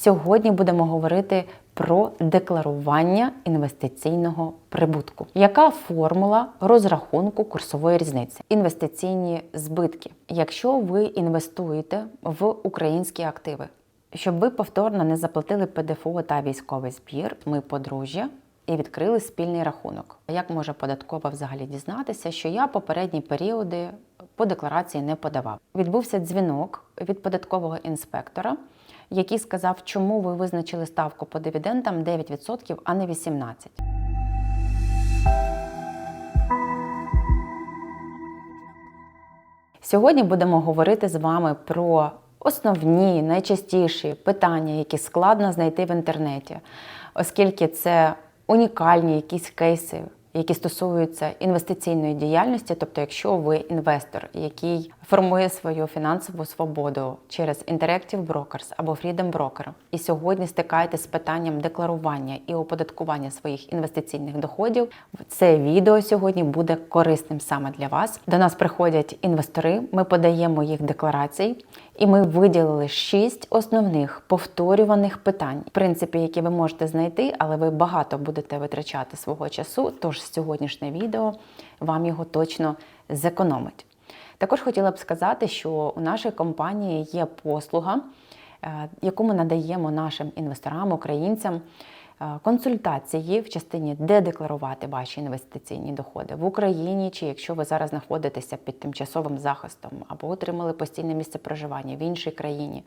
Сьогодні будемо говорити про декларування інвестиційного прибутку. Яка формула розрахунку курсової різниці? Інвестиційні збитки. Якщо ви інвестуєте в українські активи, щоб ви повторно не заплатили ПДФО та військовий збір, ми подружжя і відкрили спільний рахунок. Як може податкова взагалі дізнатися, що я попередні періоди по декларації не подавав? Відбувся дзвінок від податкового інспектора, який сказав, чому ви визначили ставку по дивідендам 9%, а не 18%. Сьогодні будемо говорити з вами про основні, найчастіші питання, які складно знайти в інтернеті, оскільки це унікальні якісь кейси, які стосуються інвестиційної діяльності. Тобто, якщо ви інвестор, який формує свою фінансову свободу через Interactive Brokers або Freedom Broker, і сьогодні стикаєтесь з питанням декларування і оподаткування своїх інвестиційних доходів, це відео сьогодні буде корисним саме для вас. До нас приходять інвестори, ми подаємо їх декларації. І ми виділили шість основних повторюваних питань, в принципі, які ви можете знайти, але ви багато будете витрачати свого часу. Тож сьогоднішнє відео вам його точно зекономить. Також хотіла б сказати, що у нашій компанії є послуга, е, яку ми надаємо нашим інвесторам, українцям. е, Консультації в частині, де декларувати ваші інвестиційні доходи в Україні, чи якщо ви зараз знаходитеся під тимчасовим захистом або отримали постійне місце проживання в іншій країні,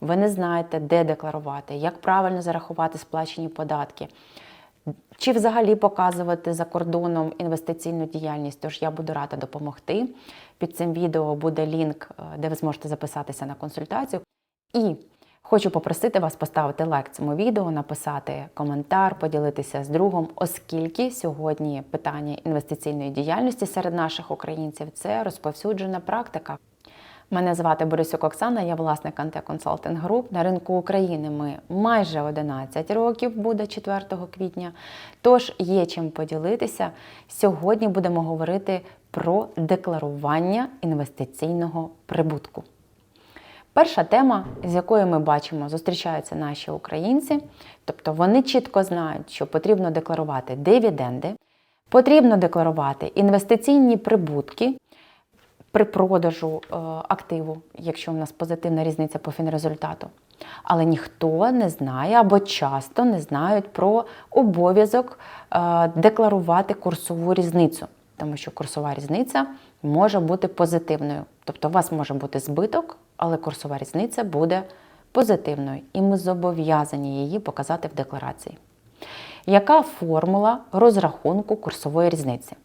ви не знаєте, де декларувати, як правильно зарахувати сплачені податки, чи взагалі показувати за кордоном інвестиційну діяльність, тож я буду рада допомогти. Під цим відео буде лінк, е, де ви зможете записатися на консультацію. І хочу попросити вас поставити лайк цьому відео, написати коментар, поділитися з другом, оскільки сьогодні питання інвестиційної діяльності серед наших українців це розповсюджена практика. Мене звати Борисюк Оксана, я власник Анте Консалтинг Груп. На ринку України ми майже 11 років, буде 4 квітня. Тож є чим поділитися. Сьогодні будемо говорити про декларування інвестиційного прибутку. Перша тема, з якою ми бачимо, зустрічаються наші українці, тобто вони чітко знають, що потрібно декларувати дивіденди, потрібно декларувати інвестиційні прибутки при продажу е, активу, якщо у нас позитивна різниця по фінрезультату. Але ніхто не знає або часто не знають про обов'язок е, декларувати курсову різницю, тому що курсова різниця може бути позитивною. Тобто у вас може бути збиток, але курсова різниця буде позитивною, і ми зобов'язані її показати в декларації. Яка формула розрахунку курсової різниці?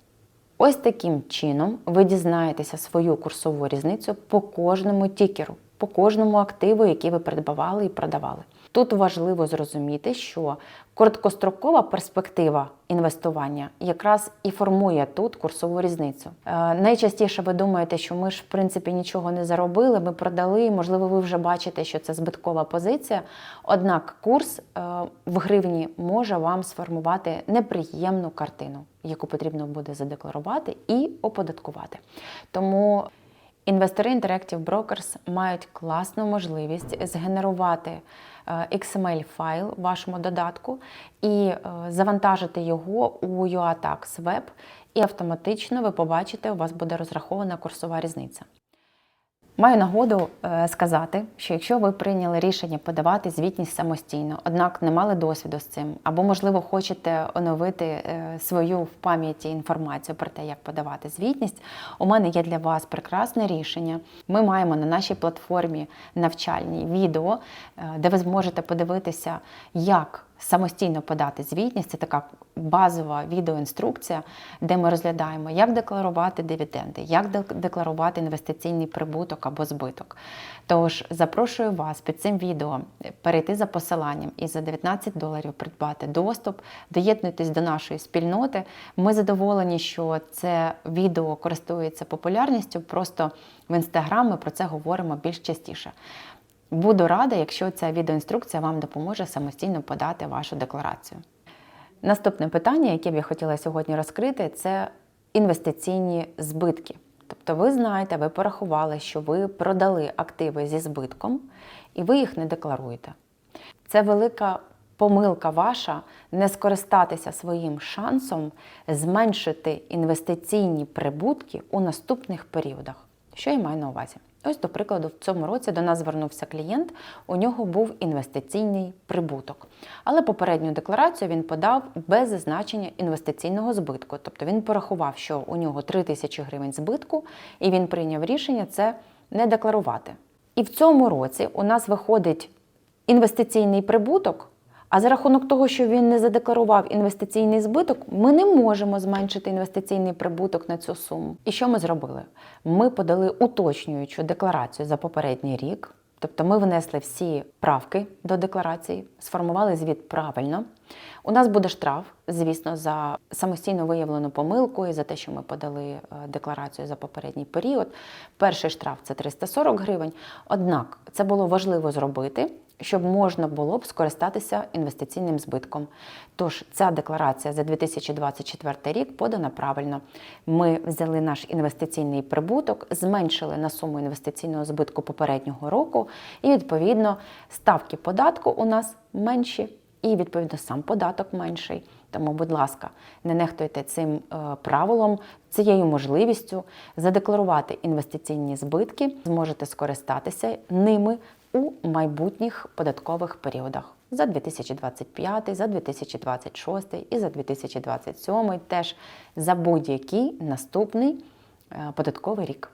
Ось таким чином ви дізнаєтеся свою курсову різницю по кожному тікеру, по кожному активу, який ви придбавали і продавали. Тут важливо зрозуміти, що короткострокова перспектива інвестування якраз і формує тут курсову різницю. Е, найчастіше ви думаєте, що ми ж в принципі нічого не заробили, ми продали. Можливо, ви вже бачите, що це збиткова позиція. Однак курс е, в гривні може вам сформувати неприємну картину, яку потрібно буде задекларувати і оподаткувати. Тому Інвестори Interactive Brokers мають класну можливість згенерувати е, XML-файл вашому додатку і е, завантажити його у UATax Web, і автоматично ви побачите, у вас буде розрахована курсова різниця. Маю нагоду е, сказати, що якщо ви прийняли рішення подавати звітність самостійно, однак не мали досвіду з цим, або, можливо, хочете оновити е, свою в пам'яті інформацію про те, як подавати звітність, у мене є для вас прекрасне рішення. Ми маємо на нашій платформі навчальні відео, е, де ви зможете подивитися, як самостійно подати звітність. Це така базова відеоінструкція, де ми розглядаємо, як декларувати дивіденди, як декларувати інвестиційний прибуток або збиток. Тож запрошую вас під цим відео перейти за посиланням і за 19 доларів придбати доступ, доєднуйтесь до нашої спільноти. Ми задоволені, що це відео користується популярністю. Просто в інстаграм ми про це говоримо більш частіше. Буду рада, якщо ця відеоінструкція вам допоможе самостійно подати вашу декларацію. Наступне питання, яке б я хотіла сьогодні розкрити, це інвестиційні збитки. Тобто, ви знаєте, ви порахували, що ви продали активи зі збитком, і ви їх не декларуєте. Це велика помилка ваша не скористатися своїм шансом зменшити інвестиційні прибутки у наступних періодах. Що я маю на увазі? Ось, до прикладу, в цьому році до нас звернувся клієнт, у нього був інвестиційний прибуток. Але попередню декларацію він подав без зазначення інвестиційного збитку. Тобто він порахував, що у нього 3 тисячі гривень збитку, і він прийняв рішення це не декларувати. І в цьому році у нас виходить інвестиційний прибуток. А за рахунок того, що він не задекларував інвестиційний збиток, ми не можемо зменшити інвестиційний прибуток на цю суму. І що ми зробили? Ми подали уточнюючу декларацію за попередній рік. Тобто ми внесли всі правки до декларації, сформували звіт правильно. У нас буде штраф, звісно, за самостійно виявлену помилку і за те, що ми подали е, декларацію за попередній період. Перший штраф це 340 гривень. Однак це було важливо зробити, щоб можна було б скористатися інвестиційним збитком. Тож ця декларація за 2024 рік подана правильно. Ми взяли наш інвестиційний прибуток, зменшили на суму інвестиційного збитку попереднього року, і відповідно ставки податку у нас менші, і відповідно сам податок менший. Тому, будь ласка, не нехтуйте цим е, правилом, цією можливістю задекларувати інвестиційні збитки, зможете скористатися ними у майбутніх податкових періодах за 2025, за 2026 і за 2027, теж за будь-який наступний е, податковий рік.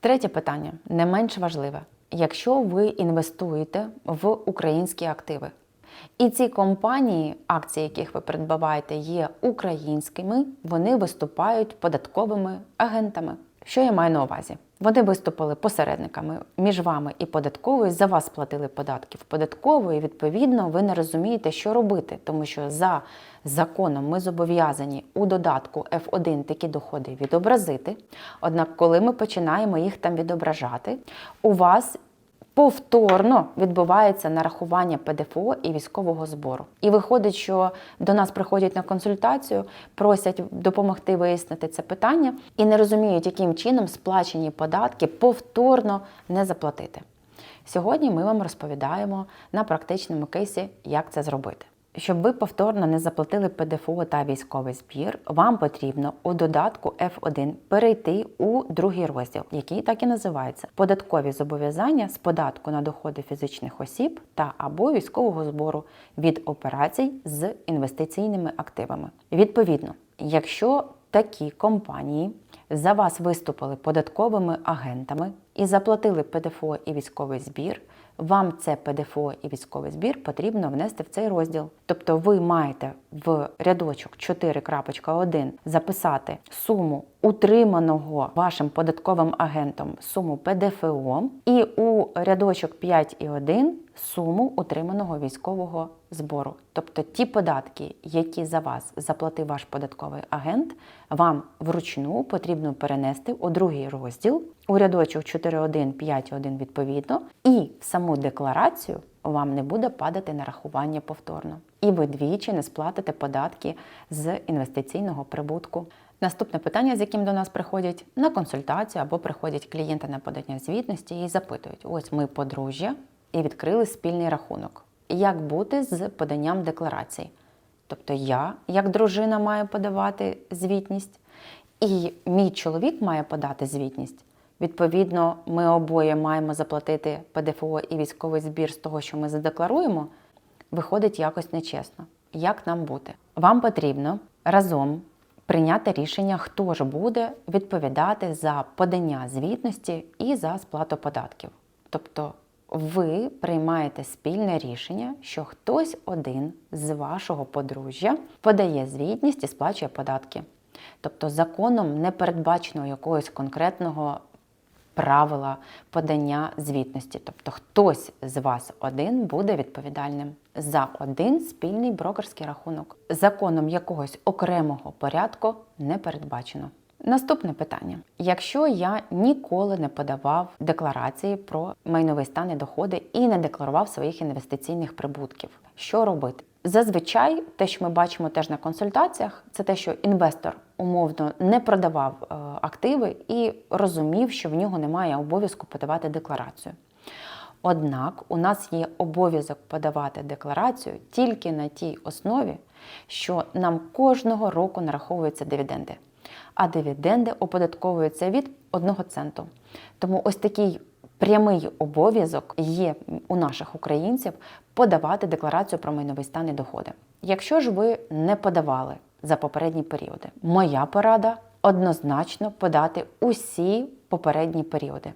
Третє питання не менш важливе. Якщо ви інвестуєте в українські активи, і ці компанії, акції, яких ви придбаваєте, є українськими, вони виступають податковими агентами. Що я маю на увазі? Вони виступили посередниками між вами і податковою, за вас платили податки в податкову, і відповідно ви не розумієте, що робити, тому що за законом ми зобов'язані у додатку F1 такі доходи відобразити. Однак, коли ми починаємо їх там відображати, у вас повторно відбувається нарахування ПДФО і військового збору. І виходить, що до нас приходять на консультацію, просять допомогти вияснити це питання і не розуміють, яким чином сплачені податки повторно не заплатити. Сьогодні ми вам розповідаємо на практичному кейсі, як це зробити. Щоб ви повторно не заплатили ПДФО та військовий збір, вам потрібно у додатку F1 перейти у другий розділ, який так і називається Податкові зобов'язання з податку на доходи фізичних осіб та або військового збору від операцій з інвестиційними активами. Відповідно, якщо такі компанії за вас виступили податковими агентами і заплатили ПДФО і військовий збір вам це ПДФО і військовий збір потрібно внести в цей розділ. Тобто ви маєте в рядочок 4.1 записати суму утриманого вашим податковим агентом суму ПДФО і у рядочок 5.1 суму утриманого військового збору. Тобто ті податки, які за вас заплатив ваш податковий агент, вам вручну потрібно перенести у другий розділ у рядочок 4.1, 5.1 відповідно, і в саму декларацію вам не буде падати нарахування повторно. І ви двічі не сплатите податки з інвестиційного прибутку. Наступне питання, з яким до нас приходять на консультацію або приходять клієнти на подання звітності і запитують: ось ми подружжя і відкрили спільний рахунок. Як бути з поданням декларацій? Тобто я, як дружина, маю подавати звітність, і мій чоловік має подати звітність. Відповідно, ми обоє маємо заплатити ПДФО і військовий збір з того, що ми задекларуємо, виходить якось нечесно. Як нам бути? Вам потрібно разом прийняти рішення, хто ж буде відповідати за подання звітності і за сплату податків. Тобто ви приймаєте спільне рішення, що хтось один з вашого подружжя подає звітність і сплачує податки. Тобто законом не передбачено якогось конкретного правила подання звітності. Тобто хтось з вас один буде відповідальним за один спільний брокерський рахунок. Законом якогось окремого порядку не передбачено. Наступне питання: якщо я ніколи не подавав декларації про майновий стан і доходи і не декларував своїх інвестиційних прибутків, що робити? Зазвичай, те, що ми бачимо теж на консультаціях, це те, що інвестор умовно не продавав е, активи і розумів, що в нього немає обов'язку подавати декларацію. Однак у нас є обов'язок подавати декларацію тільки на тій основі, що нам кожного року нараховуються дивіденди. А дивіденди оподатковуються від 1 центу. Тому ось такий прямий обов'язок є у наших українців подавати декларацію про майновий стан і доходи. Якщо ж ви не подавали за попередні періоди, моя порада однозначно подати усі попередні періоди.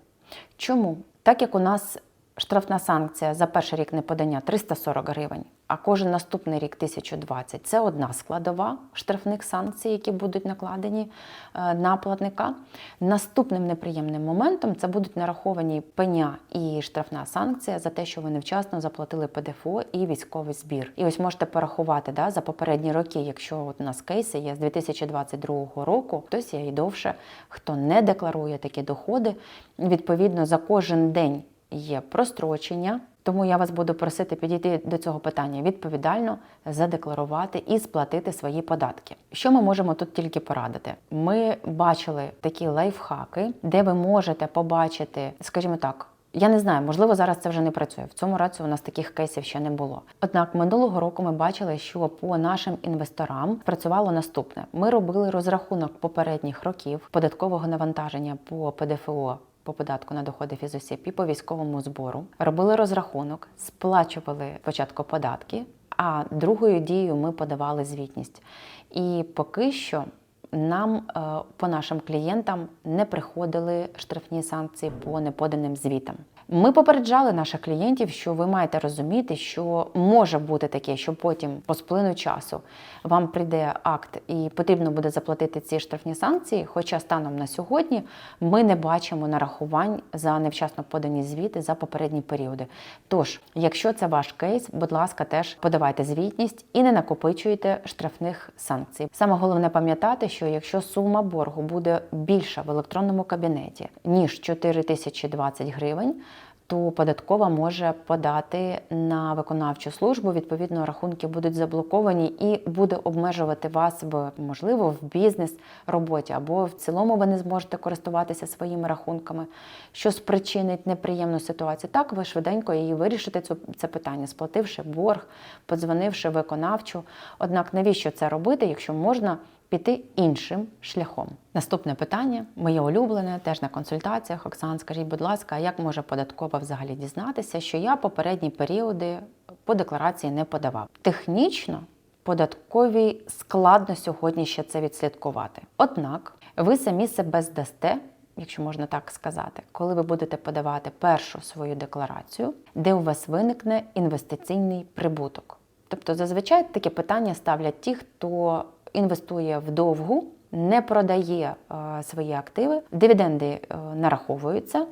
Чому? Так як у нас штрафна санкція за перший рік неподання 340 гривень, а кожен наступний рік 1020 це одна складова штрафних санкцій, які будуть накладені е, на платника. Наступним неприємним моментом це будуть нараховані пеня і штрафна санкція за те, що ви невчасно заплатили ПДФО і військовий збір. І ось можете порахувати да, за попередні роки, якщо от у нас кейси є з 2022 року, хтось є і довше, хто не декларує такі доходи, відповідно за кожен день є прострочення. Тому я вас буду просити підійти до цього питання відповідально, задекларувати і сплатити свої податки. Що ми можемо тут тільки порадити? Ми бачили такі лайфхаки, де ви можете побачити, скажімо так. Я не знаю, можливо, зараз це вже не працює. В цьому році у нас таких кейсів ще не було. Однак минулого року ми бачили, що по нашим інвесторам працювало наступне: ми робили розрахунок попередніх років податкового навантаження по ПДФО по податку на доходи фізосіб і по військовому збору, робили розрахунок, сплачували спочатку податки, а другою дією ми подавали звітність. І поки що нам е, по нашим клієнтам не приходили штрафні санкції по неподаним звітам. Ми попереджали наших клієнтів, що ви маєте розуміти, що може бути таке, що потім, по сплину часу, вам прийде акт і потрібно буде заплатити ці штрафні санкції. Хоча станом на сьогодні ми не бачимо нарахувань за невчасно подані звіти за попередні періоди. Тож, якщо це ваш кейс, будь ласка, теж подавайте звітність і не накопичуйте штрафних санкцій. Саме головне пам'ятати, що якщо сума боргу буде більша в електронному кабінеті ніж 4020 гривень то податкова може подати на виконавчу службу. Відповідно, рахунки будуть заблоковані і буде обмежувати вас в можливо в бізнес роботі, або в цілому ви не зможете користуватися своїми рахунками, що спричинить неприємну ситуацію. Так, ви швиденько її вирішите цю це питання, сплативши борг, подзвонивши виконавчу. Однак навіщо це робити, якщо можна? Піти іншим шляхом. Наступне питання, моє улюблене, теж на консультаціях. Оксан, скажіть, будь ласка, як може податкова взагалі дізнатися, що я попередні періоди по декларації не подавав? Технічно податковій складно сьогодні ще це відслідкувати. Однак ви самі себе здасте. Якщо можна так сказати, коли ви будете подавати першу свою декларацію, де у вас виникне інвестиційний прибуток. Тобто, зазвичай таке питання ставлять ті, хто інвестує вдовгу, не продає е, свої активи, дивіденди е, нараховуються.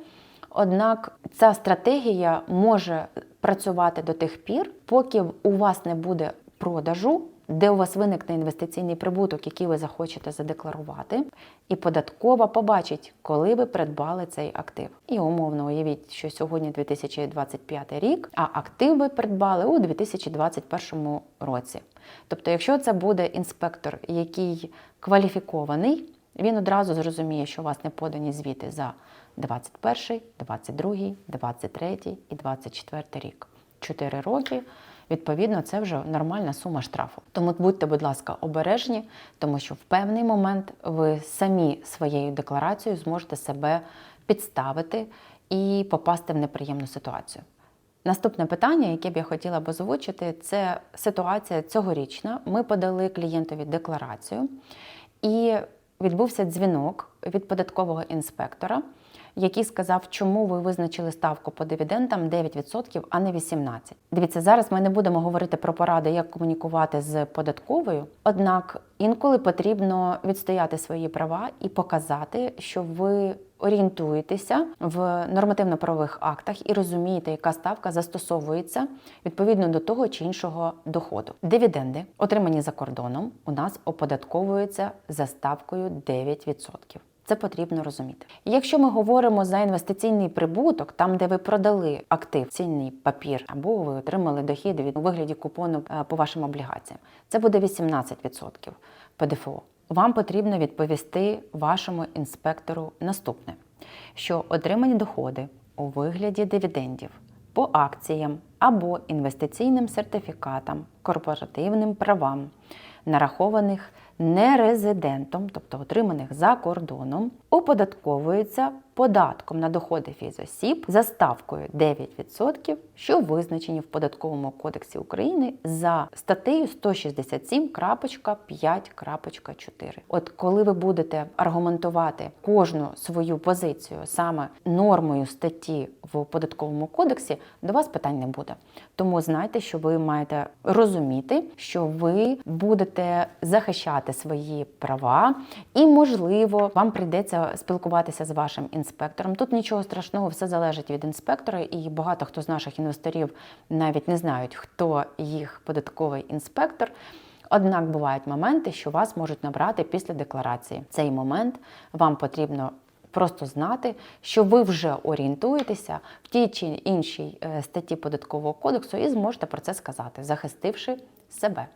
Однак ця стратегія може працювати до тих пір, поки у вас не буде продажу де у вас виникне інвестиційний прибуток, який ви захочете задекларувати, і податкова побачить, коли ви придбали цей актив. І умовно уявіть, що сьогодні 2025 рік, а актив ви придбали у 2021 році. Тобто, якщо це буде інспектор, який кваліфікований, він одразу зрозуміє, що у вас не подані звіти за 21, 22, 23 і 24 рік. Чотири роки відповідно, це вже нормальна сума штрафу. Тому будьте, будь ласка, обережні, тому що в певний момент ви самі своєю декларацією зможете себе підставити і попасти в неприємну ситуацію. Наступне питання, яке б я хотіла б озвучити, це ситуація цьогорічна. Ми подали клієнтові декларацію, і відбувся дзвінок від податкового інспектора який сказав, чому ви визначили ставку по дивідендам 9%, а не 18%. Дивіться, зараз ми не будемо говорити про поради, як комунікувати з податковою. Однак інколи потрібно відстояти свої права і показати, що ви орієнтуєтеся в нормативно-правових актах і розумієте, яка ставка застосовується відповідно до того чи іншого доходу. Дивіденди, отримані за кордоном, у нас оподатковуються за ставкою 9%. Це потрібно розуміти. Якщо ми говоримо за інвестиційний прибуток, там де ви продали актив, цінний папір, або ви отримали дохід від у вигляді купону е, по вашим облігаціям, це буде 18% ПДФО. Вам потрібно відповісти вашому інспектору наступне: що отримані доходи у вигляді дивідендів по акціям або інвестиційним сертифікатам, корпоративним правам, нарахованих нерезидентом, тобто отриманих за кордоном, оподатковується податком на доходи фізосіб за ставкою 9%, що визначені в податковому кодексі України за статтею 167.5.4. От коли ви будете аргументувати кожну свою позицію саме нормою статті в податковому кодексі, до вас питань не буде. Тому знайте, що ви маєте розуміти, що ви будете захищати свої права, і, можливо, вам прийдеться спілкуватися з вашим інспектором. Тут нічого страшного, все залежить від інспектора, і багато хто з наших інвесторів навіть не знають, хто їх податковий інспектор. Однак бувають моменти, що вас можуть набрати після декларації. Цей момент вам потрібно просто знати, що ви вже орієнтуєтеся в тій чи іншій е, статті податкового кодексу і зможете про це сказати, захистивши себе.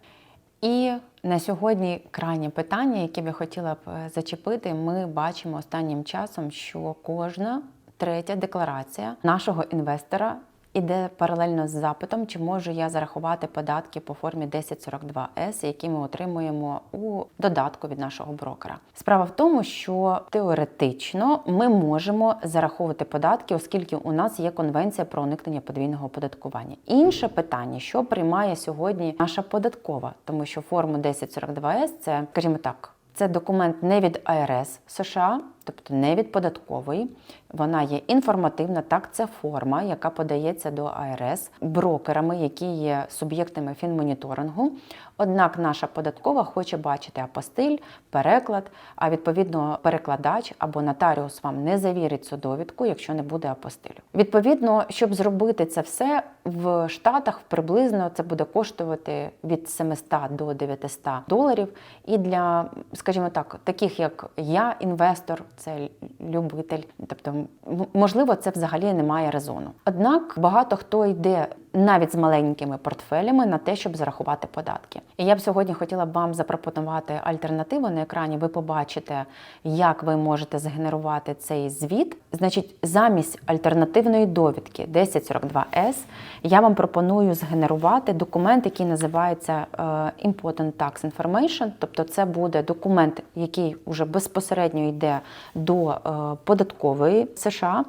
І на сьогодні крайнє питання, яке б я хотіла б е, зачепити, ми бачимо останнім часом, що кожна третя декларація нашого інвестора іде паралельно з запитом, чи можу я зарахувати податки по формі 1042С, які ми отримуємо у додатку від нашого брокера. Справа в тому, що теоретично ми можемо зараховувати податки, оскільки у нас є конвенція про уникнення подвійного оподаткування. Інше питання, що приймає сьогодні наша податкова, тому що форму 1042С це, скажімо так. Це документ не від АРС США, тобто не від податкової. Вона є інформативна. Так, це форма, яка подається до АРС брокерами, які є суб'єктами фінмоніторингу. Однак наша податкова хоче бачити апостиль, переклад, а відповідно перекладач або нотаріус вам не завірить цю довідку, якщо не буде апостилю. Відповідно, щоб зробити це все в Штатах приблизно це буде коштувати від 700 до 900 доларів. І для, скажімо так, таких як я, інвестор, це любитель, тобто, можливо, це взагалі не має резону. Однак багато хто йде навіть з маленькими портфелями на те, щоб зарахувати податки. І я б сьогодні хотіла б вам запропонувати альтернативу на екрані. Ви побачите, як ви можете згенерувати цей звіт. Значить, замість альтернативної довідки 1042S я вам пропоную згенерувати документ, який називається е, Important Tax Information, тобто це буде документ, який вже безпосередньо йде до е, податкової США.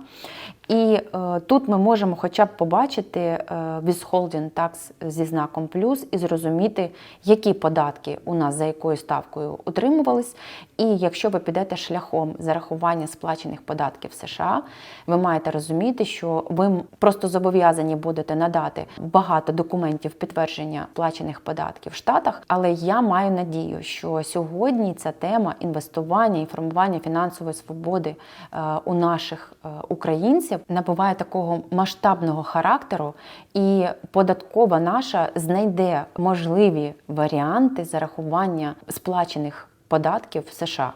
І е, тут ми можемо хоча б побачити е, withholding tax зі знаком плюс і зрозуміти, які податки у нас за якою ставкою утримувались. І якщо ви підете шляхом зарахування сплачених податків США, ви маєте розуміти, що ви просто зобов'язані будете надати багато документів підтвердження сплачених податків в Штатах. Але я маю надію, що сьогодні ця тема інвестування і формування фінансової свободи е, у наших е, українців набуває такого масштабного характеру, і податкова наша знайде можливі варіанти зарахування сплачених податків в США,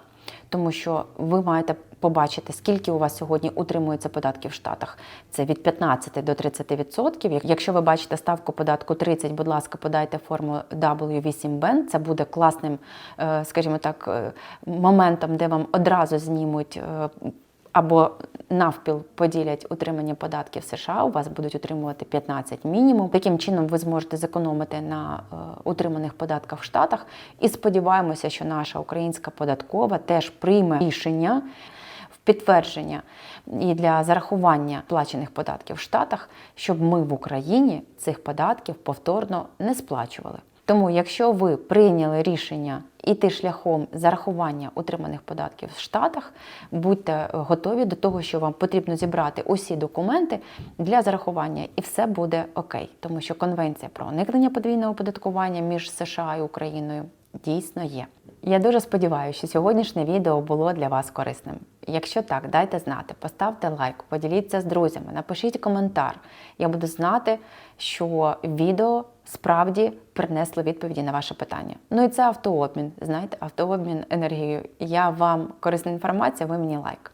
тому що ви маєте побачити, скільки у вас сьогодні утримується податків в Штатах. Це від 15 до 30%. Якщо ви бачите ставку податку 30, будь ласка, подайте форму W8BEN. Це буде класним, е, скажімо так, е, моментом, де вам одразу знімуть. Або навпіл поділять утримання податків США, у вас будуть утримувати 15 мінімум. Таким чином ви зможете зекономити на е, утриманих податках в Штатах. І сподіваємося, що наша українська податкова теж прийме рішення в підтвердження і для зарахування плачених податків в Штатах, щоб ми в Україні цих податків повторно не сплачували. Тому, якщо ви прийняли рішення іти шляхом зарахування утриманих податків в Штатах, будьте готові до того, що вам потрібно зібрати усі документи для зарахування, і все буде окей, тому що конвенція про уникнення подвійного оподаткування між США і Україною дійсно є. Я дуже сподіваюся, що сьогоднішнє відео було для вас корисним. Якщо так, дайте знати, поставте лайк, поділіться з друзями, напишіть коментар. Я буду знати, що відео справді принесло відповіді на ваше питання. Ну і це автообмін. Знаєте, автообмін енергією. Я вам корисна інформація, ви мені лайк.